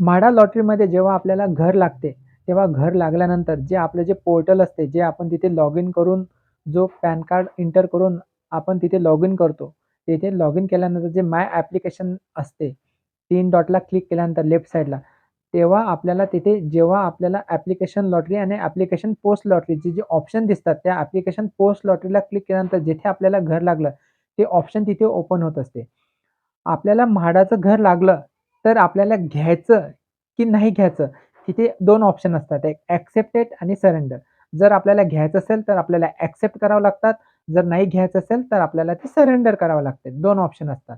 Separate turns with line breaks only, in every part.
म्हाडा लॉटरीमध्ये जेव्हा आपल्याला घर लागते, तेव्हा घर लागल्यानंतर जे आपलं जे पोर्टल असते, जे आपण तिथे लॉग इन करून जो पॅन कार्ड इंटर करून आपण तिथे लॉग इन करतो. तिथे लॉग इन केल्यानंतर जे माय ॲप्लिकेशन असते, तीन डॉटला क्लिक केल्यानंतर लेफ्ट साईडला तेव्हा आपल्याला तिथे जेव्हा आपल्याला ॲप्लिकेशन लॉटरी आणि ॲप्लिकेशन पोस्ट लॉटरीचे जे ऑप्शन दिसतात, त्या ॲप्लिकेशन पोस्ट लॉटरीला क्लिक केल्यानंतर जिथे आपल्याला घर लागलं, ते ऑप्शन तिथे ओपन होत असते. आपल्याला म्हाडाचं घर लागलं, तर आपल्याला घ्यायचं की नाही घ्यायचं, तिथे दोन ऑप्शन असतात. एक ॲक्सेप्टेड आणि सरेंडर. जर आपल्याला घ्यायचं असेल, तर आपल्याला ॲक्सेप्ट करावं लागतात. जर नाही घ्यायचं असेल, तर आपल्याला ते सरेंडर करावं लागते. दोन ऑप्शन असतात.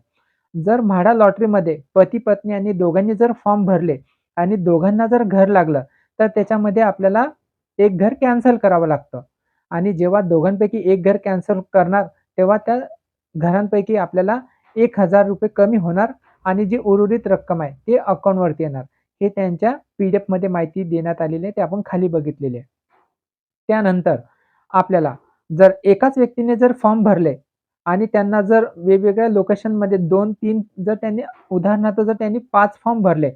जर म्हाडा लॉटरीमध्ये पती-पत्नी आणि दोघांनी जर फॉर्म भरले आणि दोघांना जर घर लागलं, तर त्याच्यामध्ये आपल्याला एक घर कॅन्सल करावं लागतं आणि जेव्हा दोघांपैकी एक घर कॅन्सल करणार, तेव्हा त्या घरांपैकी आपल्याला ₹1000 कमी होणार आणि जी उर्वरित रक्कम आहे, ते अकाउंटवरती येणार. हे त्यांच्या पी-डी-एफमध्ये माहिती देण्यात आलेली आहे. ते आपण खाली बघितलेली आहे. त्यानंतर आपल्याला जर एकाच व्यक्तीने जर फॉर्म भरले आणि त्यांना जर वेगवेगळ्या लोकेशनमध्ये 2-3 जर त्यांनी उदाहरणार्थ जर त्यांनी पाच फॉर्म भरले,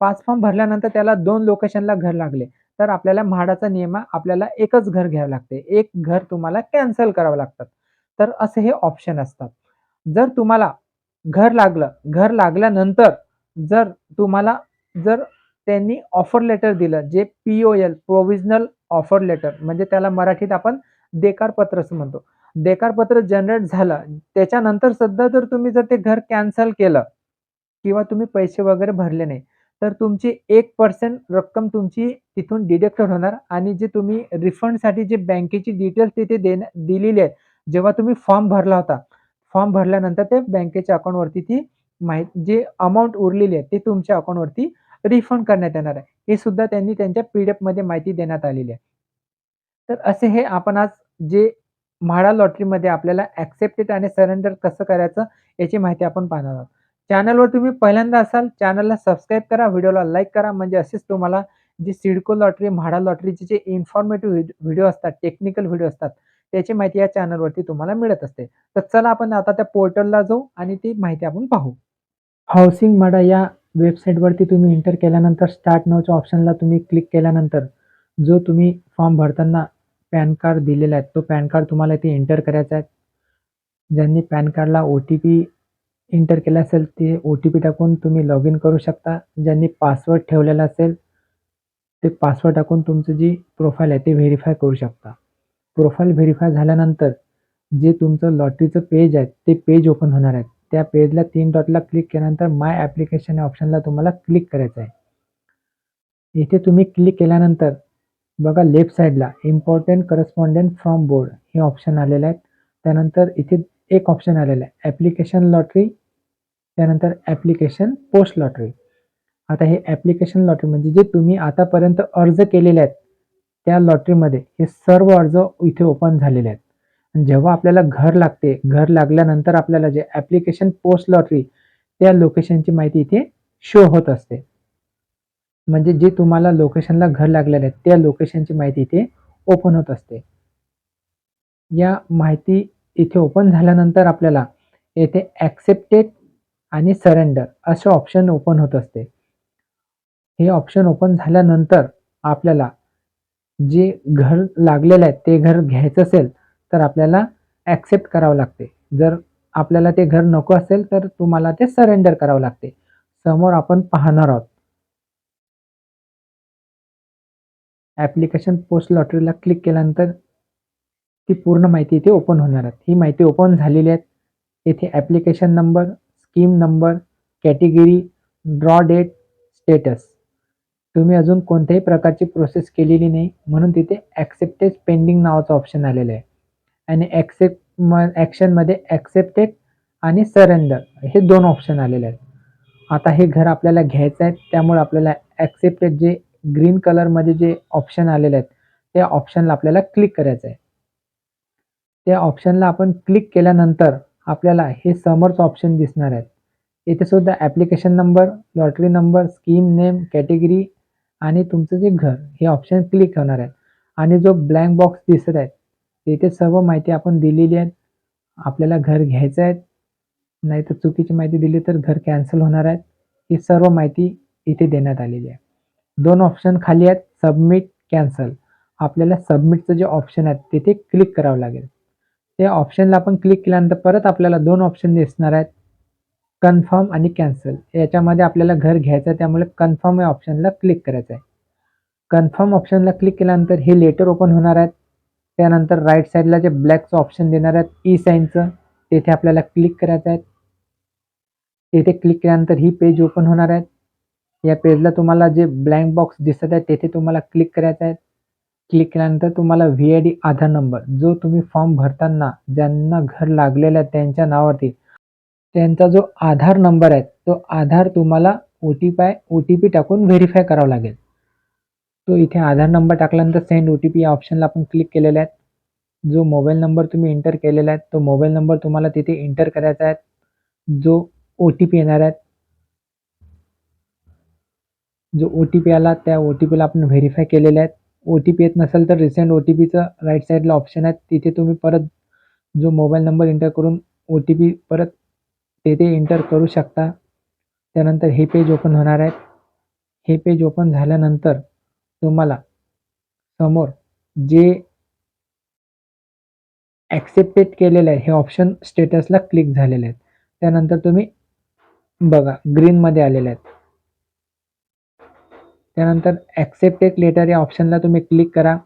पाच फॉर्म भरल्यानंतर त्याला दोन लोकेशनला घर लागले, तर आपल्याला म्हाडाचा नियम आपल्याला एकच घर घ्यावं लागते. एक घर तुम्हाला कॅन्सल करावं लागतात तर असे हे ऑप्शन असतात. जर तुम्हाला घर लागलं, घर लागल्यानंतर जर तुम्हाला जर त्यांनी ऑफर लेटर दिलं, जे पी-ओ-एल प्रोव्हिजनल ऑफर लेटर म्हणजे त्याला मराठीत आपण देकार पत्र असं म्हणतो. देकार पत्र जनरेट झालं, त्याच्यानंतर सध्या जर तुम्ही जर ते घर कॅन्सल केलं किंवा तुम्ही पैसे वगैरे भरले नाही, तर तुमची एक पर्सेंट रक्कम तुमची तिथून डिडक्टेड होणार आणि जे तुम्ही रिफंडसाठी जे बँकेची डिटेल्स तिथे देण्या दिलेली आहे, जेव्हा तुम्ही फॉर्म भरला होता, फॉर्म भरल्यानंतर ते बँकेच्या अकाउंटवरती ती माहिती जे अमाऊंट उरलेली आहे, ते तुमच्या अकाउंटवरती रिफंड करण्यात येणार आहे. हे सुद्धा त्यांनी त्यांच्या पी-डी-एफमध्ये माहिती देण्यात आलेली आहे. तर असे हे आपण आज जे म्हाडा लॉटरीमध्ये आपल्याला ॲक्सेप्टेड आणि सरेंडर कसं करायचं, याची माहिती आपण पाहणार आहोत. चॅनलवर तुम्ही पहिल्यांदा असाल, चॅनलला सबस्क्राईब करा, व्हिडिओला लाईक करा, म्हणजे असेच तुम्हाला जी सिडको लॉटरी, म्हाडा लॉटरीचे जे इन्फॉर्मेटिव्ह व्हिडिओ असतात, टेक्निकल व्हिडिओ असतात, त्याची माहिती या चॅनलवरती तुम्हाला मिळत असते. तर चला आपण आता त्या पोर्टलला जाऊ आणि ती माहिती आपण पाहू. हाऊसिंग मडा या वेबसाईटवरती तुम्ही एंटर केल्यानंतर स्टार्ट नावच्या ऑप्शनला तुम्ही क्लिक केल्यानंतर जो तुम्ही फॉर्म भरताना पॅन कार्ड दिलेला आहे, तो पॅन कार्ड तुम्हाला इथे एंटर करायचा आहे. ज्यांनी पॅन कार्डला ओ-टी-पी एंटर केला असेल, ते ओ-टी-पी टाकून तुम्ही लॉग इन करू शकता. ज्यांनी पासवर्ड ठेवलेला असेल, ते पासवर्ड टाकून तुमचं जी प्रोफाईल आहे, ते व्हेरीफाय करू शकता. प्रोफाईल व्हेरीफाय झाल्यानंतर जे तुमचं लॉटरीचं पेज आहे, ते पेज ओपन होणार आहे. त्या पेजला तीन डॉटला क्लिक केल्यानंतर माय ॲप्लिकेशन या ऑप्शनला तुम्हाला क्लिक करायचं आहे. इथे तुम्ही क्लिक केल्यानंतर बघा लेफ्ट साईडला इम्पॉर्टंट करस्पॉन्डंट फ्रॉम बोर्ड हे ऑप्शन आलेलं आहे. त्यानंतर इथे एक ऑप्शन आलेलं आहे ॲप्लिकेशन लॉटरी, त्यानंतर ॲप्लिकेशन पोस्ट लॉटरी. आता हे ॲप्लिकेशन लॉटरी म्हणजे जे तुम्ही आतापर्यंत अर्ज केलेले आहेत, त्या लॉटरीमध्ये हे सर्व अर्ज इथे ओपन झालेले आहेत. जेव्हा आपल्याला घर लागते, घर लागल्यानंतर आपल्याला जे ॲप्लिकेशन पोस्ट लॉटरी, त्या लोकेशनची माहिती इथे शो होत असते. म्हणजे जे तुम्हाला लोकेशनला घर लागलेले आहेत त्या लोकेशनची माहिती इथे ओपन होत असते. या माहिती इथे ओपन झाल्यानंतर आपल्याला येथे ॲक्सेप्टेड आणि सरेंडर असे ऑप्शन ओपन होत असते. हे ऑप्शन ओपन झाल्यानंतर आपल्याला जे घर लागलेलं आहे, ते घर घ्यायचं असेल, तर आपल्याला ॲक्सेप्ट करावं लागते. जर आपल्याला ते घर नको असेल, तर तुम्हाला ते सरेंडर करावं लागते. समोर आपण पाहणार आहोत. ॲप्लिकेशन पोस्ट लॉटरीला क्लिक केल्यानंतर ती पूर्ण माहिती इथे ओपन होणार आहे. ही माहिती ओपन झालेली आहे. येथे application number, scheme number, category, draw date, status. तुम्ही अजून कोणत्याही प्रकारची प्रोसेस केलेली नाही, म्हणून तिथे ॲक्सेप्टेड पेंडिंग नावाचं ऑप्शन आलेलं आहे. आणि ॲक्सेप्ट म ॲक्शनमध्ये ॲक्सेप्टेड आणि सरेंडर हे दोन ऑप्शन आलेले आहेत. आता हे घर आपल्याला घ्यायचं आहे, त्यामुळे आपल्याला ॲक्सेप्टेड जे ग्रीन कलरमध्ये जे ऑप्शन आलेले आहेत, त्या ऑप्शनला आपल्याला क्लिक करायचं आहे. त्या ऑप्शनला आपण क्लिक केल्यानंतर आपल्याला हे समर्स ऑप्शन दिसणार आहेत. इथे सुद्धा application number, lottery number, scheme name, category आणि तुमचं जे घर हे ऑप्शन क्लिक होणार आहे. आणि जो ब्लँक बॉक्स दिसत आहे, तिथे सर्व माहिती आपण दिलेली आहे. आपल्याला घर घ्यायचं आहे, नाहीतर चुकीची माहिती दिली तर घर कॅन्सल होणार आहे. ही सर्व माहिती इथे देण्यात आलेली आहे दोन ऑप्शन खाली आहेत सबमिट कॅन्सल आपल्याला सबमिटचं जे ऑप्शन आहे तिथे क्लिक करावं लागेल त्या ऑप्शनला आपण क्लिक केल्यानंतर परत आपल्याला दोन ऑप्शन दिसणार आहेत कन्फर्म आणि कॅन्सल. याच्यामध्ये आपल्याला घर घ्यायचं आहे त्यामुळे कन्फर्म या ऑप्शनला क्लिक करायचं आहे. कन्फर्म ऑप्शनला क्लिक केल्यानंतर हे लेटर ओपन होणार आहेत. त्यानंतर राईट साईडला जे ब्लॅकचं ऑप्शन देणार आहेत ई साईनचं तेथे आपल्याला क्लिक करायचं आहे. तेथे क्लिक केल्यानंतर ही पेज ओपन होणार आहेत. या पेजला तुम्हाला जे ब्लँक बॉक्स दिसत आहे तेथे तुम्हाला क्लिक करायचं आहे. क्लिक केल्यानंतर तुम्हाला V I D Aadhaar number जो तुम्ही फॉर्म भरताना ज्यांना घर लागलेलं आहे त्यांच्या नावावरती त्यांचा जो आधार नंबर आहे तो आधार तुम्हाला O T P O T P टाकून व्हेरीफाय करावा लागेल. तो इथे आधार नंबर टाकल्यानंतर सेंड ओ टी पी या ऑप्शनला आपण क्लिक केलेला आहे जो मोबाईल नंबर तुम्ही एंटर केलेला आहे तो मोबाईल नंबर तुम्हाला तिथे एंटर करायचा आहे. जो ओ टी पी येणार आहे जो ओ टी पी आला त्या ओ टी पीला आपण व्हेरीफाय केलेले आहेत. ओ टी पी येत नसेल तर रिसेंट ओ टी पीचं राईट साईडला ऑप्शन आहे. तिथे तुम्ही परत जो मोबाईल नंबर एंटर करून ओ टी पी परत तेथे एंटर करू शकता. त्यानंतर हे पेज ओपन होणार आहे हे पेज ओपन झाल्यानंतर तुम्हाला समोर जे ॲक्सेप्टेड केलेलं आहे हे ऑप्शन स्टेटसला क्लिक झालेले आहेत. त्यानंतर तुम्ही बघा ग्रीनमध्ये आलेले आहेत. त्यानंतर ॲक्सेप्टेड लेटर या ऑप्शनला तुम्ही क्लिक करा.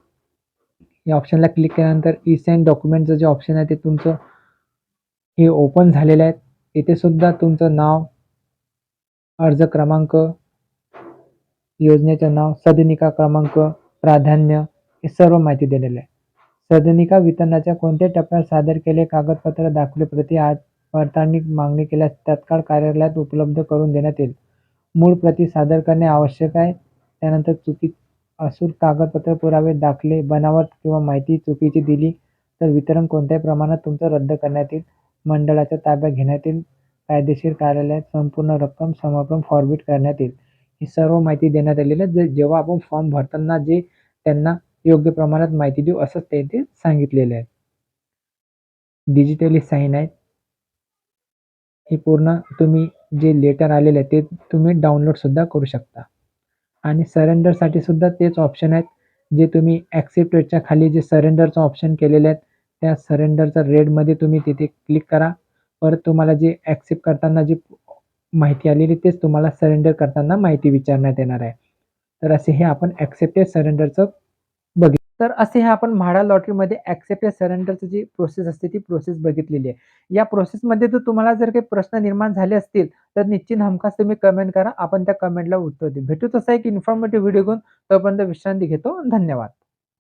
या ऑप्शनला क्लिक केल्यानंतर ई सेंड डॉक्युमेंटचं जे ऑप्शन आहे ते तुमचं हे ओपन झालेलं आहे. इथे सुद्धा तुमचं नाव अर्ज क्रमांक योजनेचं नाव सदनिका क्रमांक प्राधान्य हे सर्व माहिती दिलेलं आहे. सदनिका वितरणाच्या कोणत्या टप्प्यात सादर केले कागदपत्र दाखवले प्रति आज पडताळणी मागणी केल्यास तत्काळ कार्यालयात उपलब्ध करून देण्यात येईल. मूळ प्रती सादर करणे आवश्यक आहे. त्यानंतर चुकी असूर कागदपत्र पुरावे दाखले बनावट किंवा माहिती चुकीची दिली तर वितरण कोणत्याही प्रमाणात तुमचं रद्द करण्यात येईल. मंडळाच्या ताब्यात घेण्यात येईल. कायदेशीर कार्यालयात संपूर्ण रक्कम समर्पण फॉरबिट करण्यात येईल. ही सर्व माहिती देण्यात आलेली आहे. जे जेव्हा आपण फॉर्म भरताना जे त्यांना योग्य प्रमाणात माहिती देऊ असं ते सांगितलेलं सांगितलेले आहे. डिजिटली साईन आहे हे पूर्ण तुम्ही जे लेटर आलेले आहे ते तुम्ही डाउनलोडसुद्धा करू शकता. आणि सरेंडरसाठी सुद्धा तेच ऑप्शन आहेत. जे तुम्ही ॲक्सेप्टेडच्या खाली जे सरेंडरचं ऑप्शन केलेले आहेत त्या सरेंडरचा रेडमध्ये तुम्ही तिथे क्लिक करा. परत तुम्हाला जे ॲक्सेप्ट करताना जी माहिती आलेली तेच तुम्हाला सरेंडर करताना माहिती विचारण्यात येणार आहे. तर असे हे आपण ॲक्सेप्टेड सरेंडरचं बघित तर असे हे आपण म्हाडा लॉटरीमध्ये ॲक्सेप्टेड सरेंडरची जी प्रोसेस असते ती प्रोसेस बघितलेली आहे. या प्रोसेसमध्ये जर तुम्हाला जर काही प्रश्न निर्माण झाले असतील तर निश्चित हमखास तुम्ही कमेंट करा. आपण त्या कमेंटला उत्तर देऊ. भेटू तसा एक इन्फॉर्मेटिव्ह व्हिडिओ घेऊन. तोपर्यंत विश्रांती घेतो. धन्यवाद.